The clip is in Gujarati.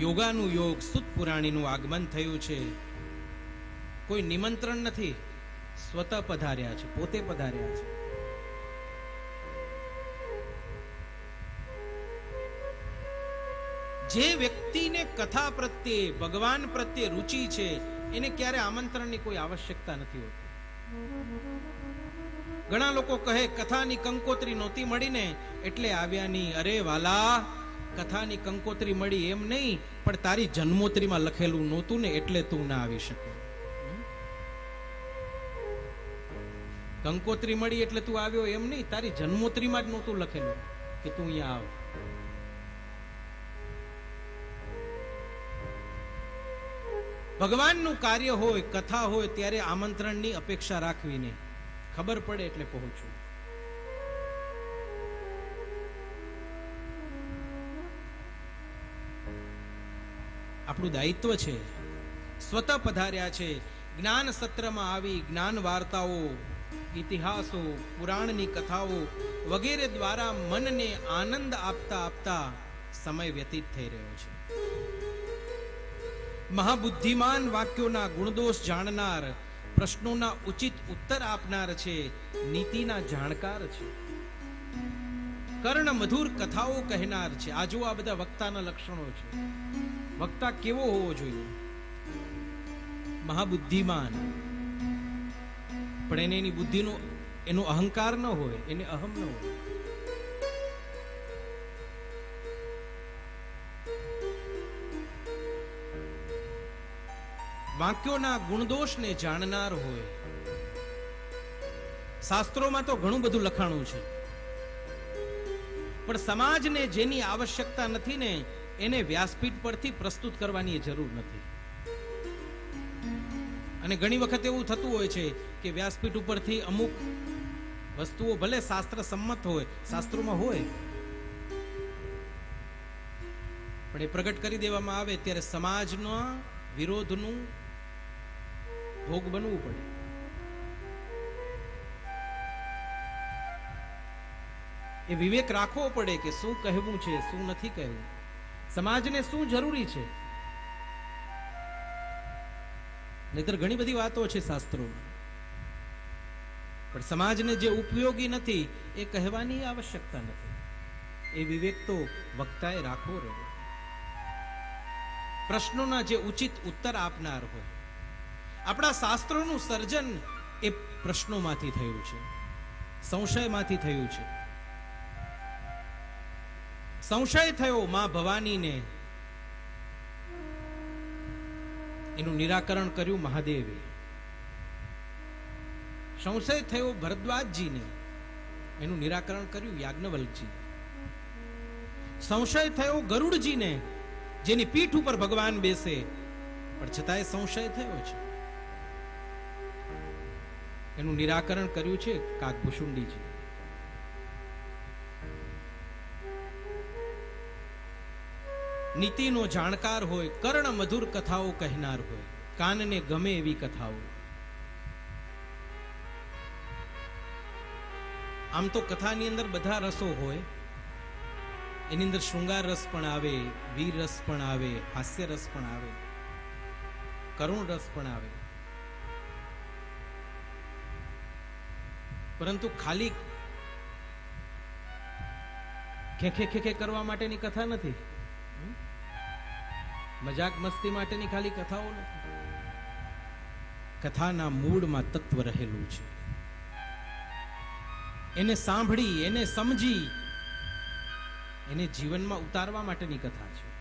યોગાનું યોગ સુત પુરાણીનું આગમન થયું છે. કોઈ નિમંત્રણ નથી. સ્વતઃ પધાર્યા છે, પોતે પધાર્યા છે. જે વ્યક્તિને કથા પ્રત્યે, ભગવાન પ્રત્યે રુચિ છે, એને ક્યારે આમંત્રણની કોઈ આવશ્યકતા નથી હોતી. ઘણા લોકો કહે, કથાની કંકોત્રી નહોતી મળીને, એટલે આવ્યા નહીં અરે વાલા કથાની કંકોત્રી મળી એમ નહીં, પણ તારી જન્મોત્રીમાં લખેલું નહોતું ને એટલે તું ના આવી શકે. કંકોત્રી મળી એટલે તું આવ્યો એમ નહીં, તારી જન્મોત્રીમાં જ નહોતું લખેલું કે તું અહીંયા આવ. ભગવાનનું કાર્ય હોય, કથા હોય, ત્યારે આમંત્રણની અપેક્ષા રાખવી નહીં ખબર પડે એટલે પહોંચવું આપણું દાયિત્વ છે. સ્વતઃ પધાર્યા છે. જ્ઞાન સત્રમાં આવી જ્ઞાન વાર્તાઓ, ઇતિહાસો, પુરાણની કથાઓ વગેરે દ્વારા મનને આનંદ આપતા આપતા સમય વ્યતીત થઈ રહ્યો છે. મહાબુદ્ધિમાન વાક્યોના ગુણદોષ જાણનાર, પ્રશ્નોના ઉચિત ઉત્તર આપનાર છે, નીતિના જાણકાર છે. કર્ણ મધુર કથાઓ કહેનાર છે. આ જો આ બધા વક્તાના લક્ષણો છે. વક્તા કેવો હોવો જોઈએ? મહાબુદ્ધિમાન. પણ એને એની બુદ્ધિનો, એનો અહંકાર ન હોય, એને અહમ ન હોય. વાક્યોના ગુણદોષને જાણનાર હોય. શાસ્ત્રોમાં તો ઘણું બધું લખાણું છે. પણ સમાજને જેની આવશ્યકતા નથી ને, એને વ્યાસપીઠ પરથી પ્રસ્તુત કરવાની જરૂર નથી. અને ઘણી વખત એવું થતું હોય છે કે વ્યાસપીઠ ઉપરથી અમુક વસ્તુઓ ભલે શાસ્ત્ર સંમત હોય, શાસ્ત્રોમાં હોય, પણ એ પ્રગટ કરી દેવામાં આવે ત્યારે સમાજના વિરોધનું ભોગ બનવું પડે. એ વિવેક રાખવો પડે કે શું કહેવું છે, શું નથી કહેવું. સમાજને શું જરૂરી છે? નહીતર ઘણી બધી વાતો છે શાસ્ત્રોમાં. પણ સમાજને જે ઉપયોગી નથી, એ કહેવાની આવશ્યકતા નથી. એ વિવેક તો વક્તાએ રાખવો રહ્યો પ્રશ્નોના જે ઉચિત ઉત્તર આપનાર હોય. આપણા શાસ્ત્રોનું સર્જન એ પ્રશ્નોમાંથી થયું છે. સંશયમાંથી થયું છે. સંશય થયો માં ભવાનીને. એનું નિરાકરણ કર્યું મહાદેવે. સંશય થયો ભરદ્વાજજીને. એનું નિરાકરણ કર્યું યાજ્ઞવલ્કજી. સંશય થયો ગરુડજીને, જેની પીઠ ઉપર ભગવાન બેસે. પણ છતાંય સંશય થયો છે. એનું નિરાકરણ કર્યું છે કાકભૂષુંડીજી. નીતિનો જાણકાર હોય, કર્ણ મધુર કથાઓ કહેનાર હોય, કાનને ગમે એવી કથાઓ. આમ તો કથાની અંદર બધા રસો હોય. એની અંદર શૃંગાર રસ પણ આવે, વીર રસ પણ આવે, હાસ્ય રસ પણ આવે, કરુણ રસ પણ આવે. પરંતુ ખાલી ખેખે ખેખે કરવા માટેની કથા નથી. મજાક મસ્તી માટેની ખાલી કથાઓ નથી. કથાના મૂળમાં તત્વ રહેલું છે. એને સાંભળી, એને સમજી, એને જીવનમાં ઉતારવા માટેની કથા છે.